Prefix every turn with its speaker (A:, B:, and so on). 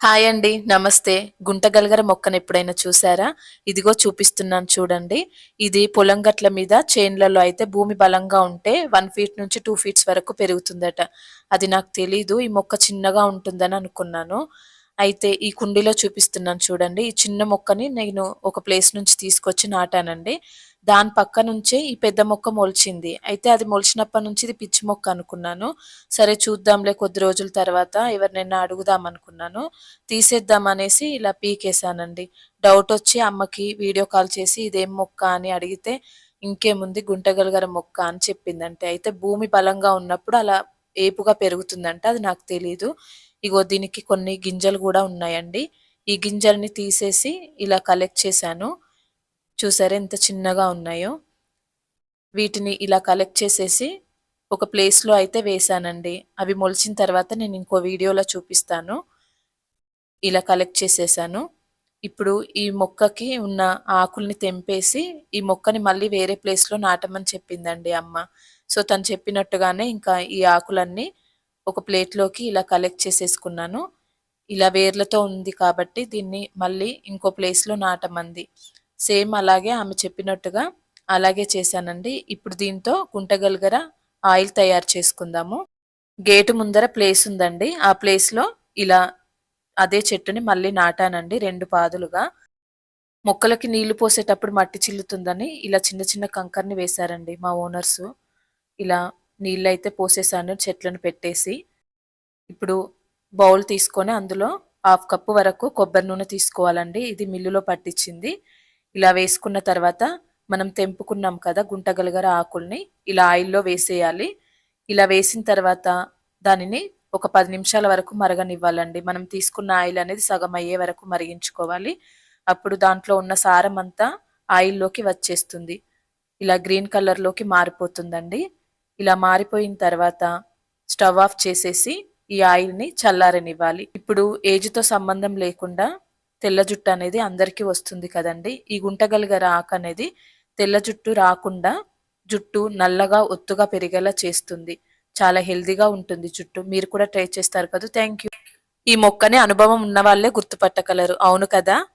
A: Hi అండి నమస్తే. గుంటగలగర మొక్కను ఎప్పుడైనా చూసారా? ఇదిగో చూపిస్తున్నాను చూడండి. ఇది పొలం గట్ల మీద చేన్లలో అయితే భూమి బలంగా ఉంటే వన్ ఫీట్ నుంచి టూ ఫీట్స్ వరకు పెరుగుతుందట. అది నాకు తెలీదు ఈ మొక్క చిన్నగా ఉంటుందని అనుకున్నాను. అయితే ఈ కుండీలో చూపిస్తున్నాను చూడండి. ఈ చిన్న మొక్కని నేను ఒక ప్లేస్ నుంచి తీసుకొచ్చి నాటానండి. దాని పక్క నుంచే ఈ పెద్ద మొక్క మొలిచింది. అయితే అది మొలిచినప్పటి నుంచి ఇది పిచ్చి మొక్క అనుకున్నాను. సరే చూద్దాంలే కొద్ది రోజుల తర్వాత ఎవరినైనా అడుగుదాం అనుకున్నాను. తీసేద్దాం అనేసి ఇలా పీకేశానండి. డౌట్ వచ్చి అమ్మకి వీడియో కాల్ చేసి ఇదేం మొక్క అని అడిగితే ఇంకేముంది గుంటగలగర మొక్క అని చెప్పిందంటే అయితే భూమి బలంగా ఉన్నప్పుడు అలా ఏపుగా పెరుగుతుందంట అది నాకు తెలీదు. ఇగో దీనికి కొన్ని గింజలు కూడా ఉన్నాయండి. ఈ గింజల్ని తీసేసి ఇలా కలెక్ట్ చేశాను. చూసారా ఎంత చిన్నగా ఉన్నాయో? వీటిని ఇలా కలెక్ట్ చేసేసి ఒక ప్లేస్లో అయితే వేసానండి అవి మొలిచిన తర్వాత నేను ఇంకో వీడియోలో చూపిస్తాను. ఇలా కలెక్ట్ చేసేసాను. ఇప్పుడు ఈ మొక్కకి ఉన్న ఆకుల్ని తెంపేసి ఈ మొక్కని మళ్ళీ వేరే ప్లేస్లో నాటమని చెప్పిందండి అమ్మ. సో తను చెప్పినట్టుగానే ఇంకా ఈ ఆకులన్నీ ఒక ప్లేట్లోకి ఇలా కలెక్ట్ చేసేసుకున్నాను. ఇలా వేర్లతో ఉంది కాబట్టి దీన్ని మళ్ళీ ఇంకో ప్లేస్లో నాటమంది. సేమ్ అలాగే ఆమె చెప్పినట్టుగా అలాగే చేశానండి. ఇప్పుడు దీంతో గుంటగలగర ఆయిల్ తయారు చేసుకుందాము. గేటు ముందర ప్లేస్ ఉందండి. ఆ ప్లేస్లో ఇలా అదే చెట్టుని మళ్ళీ నాటానండి రెండు పాదులుగా. మొక్కలకి నీళ్ళు పోసేటప్పుడు మట్టి చిల్లుతుందని ఇలా చిన్న చిన్న కంకర్ని వేశారండి మా ఓనర్స్. ఇలా నీళ్ళు అయితే పోసేసాను చెట్లను పెట్టేసి. ఇప్పుడు బౌల్ తీసుకొని అందులో హాఫ్ కప్పు వరకు కొబ్బరి నూనె తీసుకోవాలండి. ఇది మిల్లులో పట్టించింది. ఇలా వేసుకున్న తర్వాత మనం తెంపుకున్నాం కదా గుంటగలగర ఆకుల్ని ఇలా ఆయిల్లో వేసేయాలి. ఇలా వేసిన తర్వాత దానిని ఒక పది నిమిషాల వరకు మరగనివ్వాలండి. మనం తీసుకున్న ఆయిల్ అనేది సగం అయ్యే వరకు మరిగించుకోవాలి. అప్పుడు దాంట్లో ఉన్న సారం అంతా ఆయిల్లోకి వచ్చేస్తుంది. ఇలా గ్రీన్ కలర్లోకి మారిపోతుందండి. ఇలా మారిపోయిన తర్వాత స్టవ్ ఆఫ్ చేసేసి ఈ ఆయిల్ని చల్లారనివ్వాలి. ఇప్పుడు ఏజ్తో సంబంధం లేకుండా తెల్ల జుట్టు అనేది అందరికీ వస్తుంది కదండి. ఈ గుంటగలిగర ఆకు అనేది తెల్ల జుట్టు రాకుండా జుట్టు నల్లగా ఒత్తుగా పెరిగేలా చేస్తుంది. చాలా హెల్దీగా ఉంటుంది చుట్టూ మీరు కూడా ట్రై చేస్తారు కదా. Thank you. ఈ మొక్కని అనుభవం ఉన్న వాళ్ళే గుర్తుపట్టగలరు. అవును కదా?